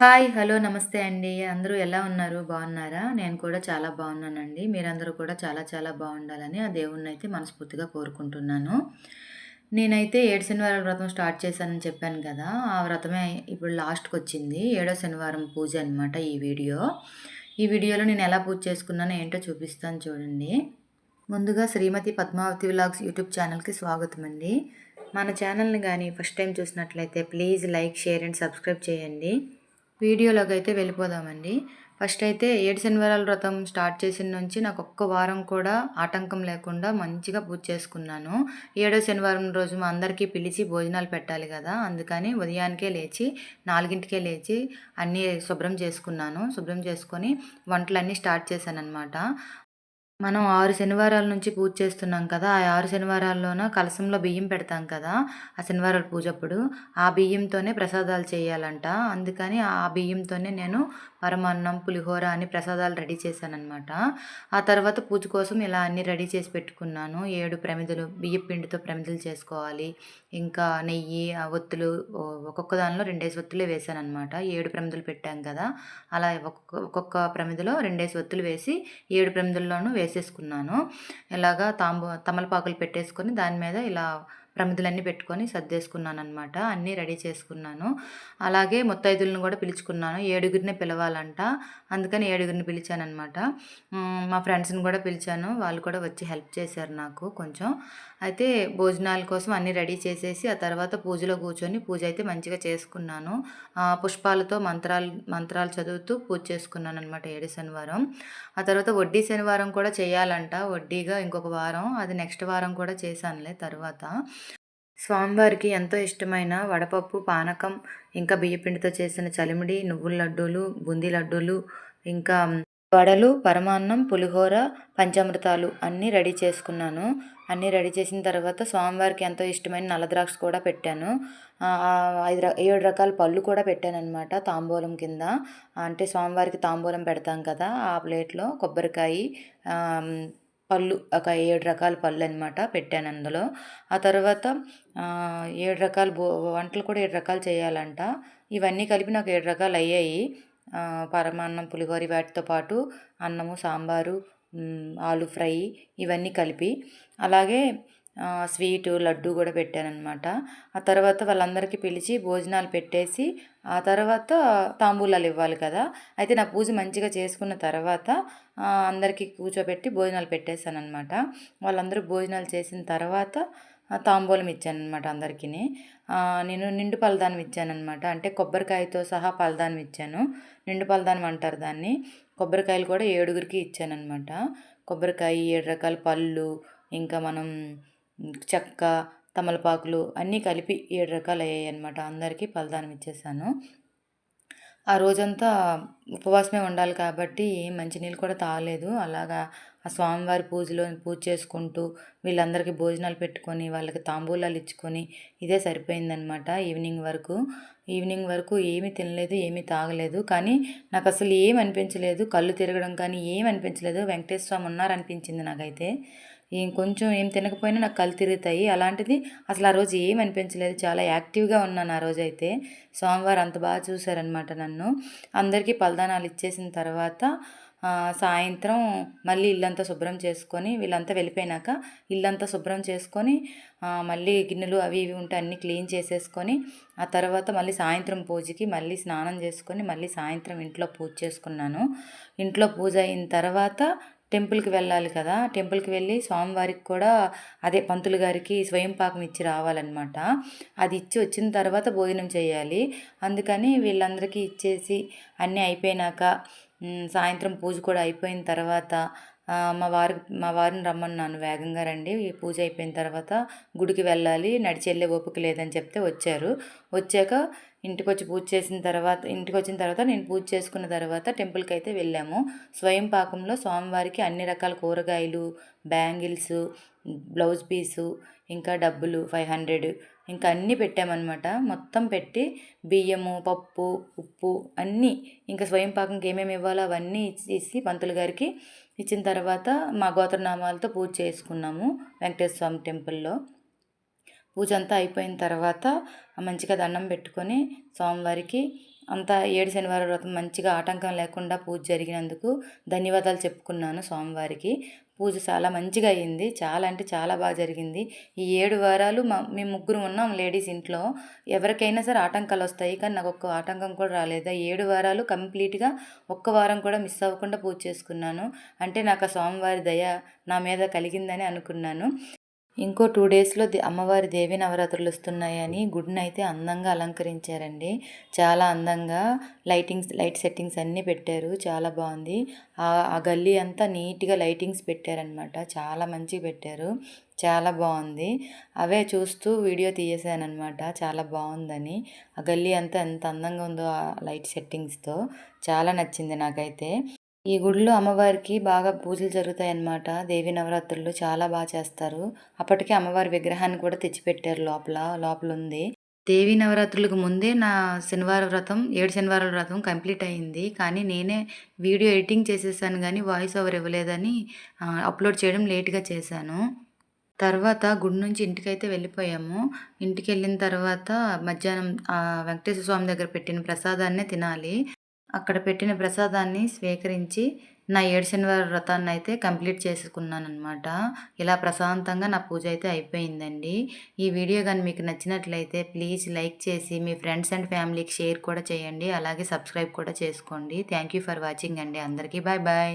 Hi. Hello. నమస్తే అండి. అందరూ ఎలా ఉన్నారు? బాగున్నారా? నేను కూడా చాలా బాగున్నానండి. మీరందరూ కూడా చాలా చాలా బాగుండాలని ఆ దేవుడినైతే మనస్ఫూర్తిగా కోరుకుంటున్నాను. నేనైతే ఏడు శనివారాల వ్రతం స్టార్ట్ చేశానని చెప్పాను కదా! ఆ వ్రతమే ఇప్పుడు లాస్ట్కి వచ్చింది ఏడో శనివారం పూజ అనమాట ఈ వీడియో. ఈ వీడియోలో నేను ఎలా పూజ చేసుకున్నానో ఏంటో చూపిస్తాను చూడండి. ముందుగా శ్రీమతి పద్మావతి వ్లాగ్స్ యూట్యూబ్ ఛానల్‌కి స్వాగతం అండి. మన ఛానల్‌ని కానీ ఫస్ట్ టైం చూసినట్లయితే please like, share and subscribe చేయండి. వీడియోలోకి అయితే వెళ్ళిపోదామండి. ఫస్ట్ అయితే ఏడు శనివారాల వ్రతం స్టార్ట్ చేసిన నుంచి నాకు ఒక్క వారం కూడా ఆటంకం లేకుండా మంచిగా పూజ చేసుకున్నాను. ఏడో శనివారం రోజు మా అందరికీ పిలిచి భోజనాలు పెట్టాలి కదా అందుకని ఉదయానికే లేచి నాలుగింటికే లేచి అన్నీ శుభ్రం చేసుకున్నాను. శుభ్రం చేసుకొని వంటలన్నీ స్టార్ట్ చేశాను అనమాట మనం ఆరు శనివారాల నుంచి పూజ చేస్తున్నాం కదా ఆ ఆరు శనివారాల్లోన కలశంలో బియ్యం పెడతాం కదా ఆ శనివారాల పూజ అప్పుడు ఆ బియ్యంతోనే ప్రసాదాలు చేయాలంట. అందుకని ఆ బియ్యంతోనే నేను పరమాన్నం పులిహోర అని ప్రసాదాలు రెడీ చేశానమాట ఆ తర్వాత పూజ కోసం ఇలా అన్నీ రెడీ చేసి పెట్టుకున్నాను. ఏడు ప్రమిదలు బియ్య పిండితో ప్రమిదలు చేసుకోవాలి. ఇంకా నెయ్యి ఒత్తులు ఒక్కొక్క దానిలో రెండేసి ఒత్తులే వేసాను అనమాట ఏడు ప్రమిదలు పెట్టాం కదా అలా ఒక్కొక్క ఒక్కొక్క ప్రమిదలో రెండేసి ఒత్తులు వేసి ఏడు ప్రమిదల్లోనూ వేసేసుకున్నాను. ఇలాగా తాంబూ తమలపాకులు పెట్టేసుకొని దాని మీద ఇలా ప్రమిదలన్నీ పెట్టుకొని సర్దేసుకున్నాను అనమాట అన్నీ రెడీ చేసుకున్నాను. అలాగే ముత్తైదులను కూడా పిలుచుకున్నాను. ఏడుగురిని పిలవాలంట. అందుకని ఏడుగురిని పిలిచానమాట మా ఫ్రెండ్స్ని కూడా పిలిచాను. వాళ్ళు కూడా వచ్చి హెల్ప్ చేశారు నాకు కొంచెం. అయితే భోజనాల కోసం అన్నీ రెడీ చేసేసి ఆ తర్వాత పూజలో కూర్చొని పూజ అయితే మంచిగా చేసుకున్నాను. పుష్పాలతో మంత్రాలు మంత్రాలు చదువుతూ పూజ చేసుకున్నాను అనమాట ఏడు శనివారం. ఆ తర్వాత వడ్డీ శనివారం కూడా చేయాలంట. వడ్డీగా ఇంకొక వారం. అది నెక్స్ట్ వారం కూడా చేశానులే తర్వాత. స్వామివారికి ఎంతో ఇష్టమైన వడపప్పు పానకం ఇంకా బియ్యపిండితో చేసిన చలిమిడి నువ్వుల లడ్డూలు బూందీ లడ్డూలు ఇంకా వడలు పరమాన్నం పులిహోర పంచామృతాలు అన్నీ రెడీ చేసుకున్నాను. అన్నీ రెడీ చేసిన తర్వాత స్వామివారికి ఎంతో ఇష్టమైన నల్లద్రాక్ష కూడా పెట్టాను. ఐదు ఏడు రకాల పళ్ళు కూడా పెట్టాను అనమాట తాంబూలం కింద. అంటే స్వామివారికి తాంబూలం పెడతాం కదా ఆ ప్లేట్లో కొబ్బరికాయ పళ్ళు ఒక ఏడు రకాల పళ్ళు అనమాట పెట్టాను అందులో. ఆ తర్వాత ఏడు రకాల బో వంటలు కూడా ఏడు రకాలు చేయాలంట. ఇవన్నీ కలిపి నాకు ఏడు రకాలు అయ్యాయి. పరమాన్నం పులిహోర వాటితో పాటు అన్నము సాంబారు ఆలు ఫ్రై ఇవన్నీ కలిపి. అలాగే స్వీటు లడ్డు కూడా పెట్టానమాట ఆ తర్వాత వాళ్ళందరికీ పిలిచి భోజనాలు పెట్టేసి ఆ తర్వాత తాంబూలాలు ఇవ్వాలి కదా. అయితే నా పూజ మంచిగా చేసుకున్న తర్వాత అందరికీ కూర్చోబెట్టి భోజనాలు పెట్టేశాను అనమాట వాళ్ళందరూ భోజనాలు చేసిన తర్వాత తాంబూలం ఇచ్చాను అనమాట అందరికీ నేను నిండు పలదానం ఇచ్చానమాట అంటే కొబ్బరికాయతో సహా పలదానం ఇచ్చాను. నిండు పలదానం అంటారు దాన్ని. కొబ్బరికాయలు కూడా ఏడుగురికి ఇచ్చానమాట కొబ్బరికాయ ఏడు రకాల పళ్ళు ఇంకా మనం చెక్క తమలపాకులు అన్నీ కలిపి ఏడు రకాలు అయ్యాయి అనమాట అందరికీ ఫలదానం ఇచ్చేసాను. ఆ రోజంతా ఉపవాసమే ఉండాలి కాబట్టి మంచినీళ్ళు కూడా తాగలేదు. అలాగా ఆ స్వామివారి పూజలో పూజ చేసుకుంటూ వీళ్ళందరికీ భోజనాలు పెట్టుకొని వాళ్ళకి తాంబూలాలు ఇచ్చుకొని ఇదే సరిపోయిందనమాట ఈవినింగ్ వరకు. ఈవినింగ్ వరకు ఏమీ తినలేదు ఏమీ తాగలేదు. కానీ నాకు అసలు ఏం అనిపించలేదు. కళ్ళు తిరగడం కానీ ఏం అనిపించలేదు. వెంకటేశ్వర స్వామి ఉన్నారనిపించింది నాకైతే. ఇంకొంచెం ఏం తినకపోయినా నాకు కళ్ళు తిరుగుతాయి. అలాంటిది అసలు ఆ రోజు ఏం అనిపించలేదు. చాలా యాక్టివ్గా ఉన్నాను ఆ రోజు అయితే. సోమవారం అంత బాగా చూశారనమాట నన్ను. అందరికీ పలదానాలు ఇచ్చేసిన తర్వాత సాయంత్రం మళ్ళీ ఇల్లంతా శుభ్రం చేసుకొని వీళ్ళంతా వెళ్ళిపోయినాక ఇల్లంతా శుభ్రం చేసుకొని మళ్ళీ గిన్నెలు అవి ఇవి ఉంటే అన్నీ క్లీన్ చేసేసుకొని ఆ తర్వాత మళ్ళీ సాయంత్రం పూజకి మళ్ళీ స్నానం చేసుకొని మళ్ళీ సాయంత్రం ఇంట్లో పూజ చేసుకున్నాను. ఇంట్లో పూజ అయిన తర్వాత టెంపుల్కి వెళ్ళాలి కదా! టెంపుల్కి వెళ్ళి స్వామివారికి కూడా అదే పంతులు గారికి స్వయం పాకం ఇచ్చి రావాలన్నమాట. అది ఇచ్చి వచ్చిన తర్వాత భోజనం చేయాలి. అందుకని వీళ్ళందరికీ ఇచ్చేసి అన్నీ అయిపోయినాక సాయంత్రం పూజ కూడా అయిపోయిన తర్వాత మా వారి మా వారిని రమ్మన్నాను వేగంగా రండి. ఈ పూజ అయిపోయిన తర్వాత గుడికి వెళ్ళాలి. నడిచి వెళ్ళే ఓపిక లేదని చెప్తే వచ్చారు. వచ్చాక ఇంటికి వచ్చి పూజ చేసిన తర్వాత ఇంటికి వచ్చిన తర్వాత నేను పూజ చేసుకున్న తర్వాత టెంపుల్కి అయితే వెళ్ళాము. స్వయం పాకంలో స్వామివారికి అన్ని రకాల కూరగాయలు బ్యాంగిల్స్ బ్లౌజ్ పీసు ఇంకా డబ్బులు ఫైవ్ హండ్రెడ్ ఇంకా అన్నీ పెట్టామన్నమాట. మొత్తం పెట్టి బియ్యము పప్పు ఉప్పు అన్నీ ఇంకా స్వయం పాకంకి ఏమేమి ఇవ్వాలో అవన్నీ ఇచ్చేసి పంతులు గారికి ఇచ్చిన తర్వాత మా గోత్రనామాలతో పూజ చేసుకున్నాము వెంకటేశ్వర స్వామి టెంపుల్లో. పూజ అంతా అయిపోయిన తర్వాత మంచిగా దండం పెట్టుకొని స్వామివారికి అంతా ఏడు శనివారం వ్రతం మంచిగా ఆటంకం లేకుండా పూజ జరిగినందుకు ధన్యవాదాలు చెప్పుకున్నాను స్వామివారికి. పూజ చాలా మంచిగా అయ్యింది చాలా అంటే చాలా బాగా జరిగింది. ఈ ఏడు వారాలు మా మేము ముగ్గురు ఉన్నాం లేడీస్ ఇంట్లో. ఎవరికైనా సరే ఆటంకాలు వస్తాయి కానీ నాకు ఒక్క ఆటంకం కూడా రాలేదు. ఏడు వారాలు కంప్లీట్గా ఒక్క వారం కూడా మిస్ అవ్వకుండా పూజ చేసుకున్నాను. అంటే నాకు ఆ స్వామివారి దయ నా మీద కలిగిందని అనుకున్నాను. ఇంకో టూ డేస్లో అమ్మవారి దేవి నవరాత్రులు వస్తున్నాయని గుడిని అయితే అందంగా అలంకరించారండి. చాలా అందంగా లైటింగ్స్ లైట్ సెట్టింగ్స్ అన్నీ పెట్టారు. చాలా బాగుంది. ఆ గల్లీ అంతా నీట్గా లైటింగ్స్ పెట్టారనమాట చాలా మంచిగా పెట్టారు. చాలా బాగుంది. అవే చూస్తూ వీడియో తీయేసానమాట చాలా బాగుందని. ఆ గల్లీ అంతా ఎంత అందంగా ఉందో ఆ లైట్ సెట్టింగ్స్తో. చాలా నచ్చింది నాకైతే. ఈ గుడిలో అమ్మవారికి బాగా పూజలు జరుగుతాయన్నమాట. దేవి నవరాత్రులు చాలా బాగా చేస్తారు. అప్పటికే అమ్మవారి విగ్రహాన్ని కూడా తెచ్చిపెట్టారు లోపల లోపల ఉంది దేవి నవరాత్రులకు ముందే నా శనివార వ్రతం ఏడు శనివారాల వ్రతం కంప్లీట్ అయింది. కానీ నేనే వీడియో ఎడిటింగ్ చేసేసాను కానీ వాయిస్ ఓవర్ ఇవ్వలేదని అప్లోడ్ చేయడం లేట్గా చేశాను. తర్వాత గుడి నుంచి ఇంటికైతే వెళ్ళిపోయాము. ఇంటికి వెళ్ళిన తర్వాత మధ్యాహ్నం వెంకటేశ్వర స్వామి దగ్గర పెట్టిన ప్రసాదాన్నే తినాలి. అక్కడ పెట్టిన ప్రసాదాన్ని స్వీకరించి నా ఏడుశనివారి వ్రతాన్ని అయితే కంప్లీట్ చేసుకున్నాను అనమాట ఇలా ప్రశాంతంగా నా పూజ అయితే అయిపోయిందండి. ఈ వీడియో కానీ మీకు నచ్చినట్లయితే ప్లీజ్ లైక్ చేసి మీ ఫ్రెండ్స్ అండ్ ఫ్యామిలీకి షేర్ కూడా చేయండి. అలాగే సబ్స్క్రైబ్ కూడా చేసుకోండి. థ్యాంక్ యూ ఫర్ వాచింగ్ అండి. అందరికీ బాయ్ బాయ్.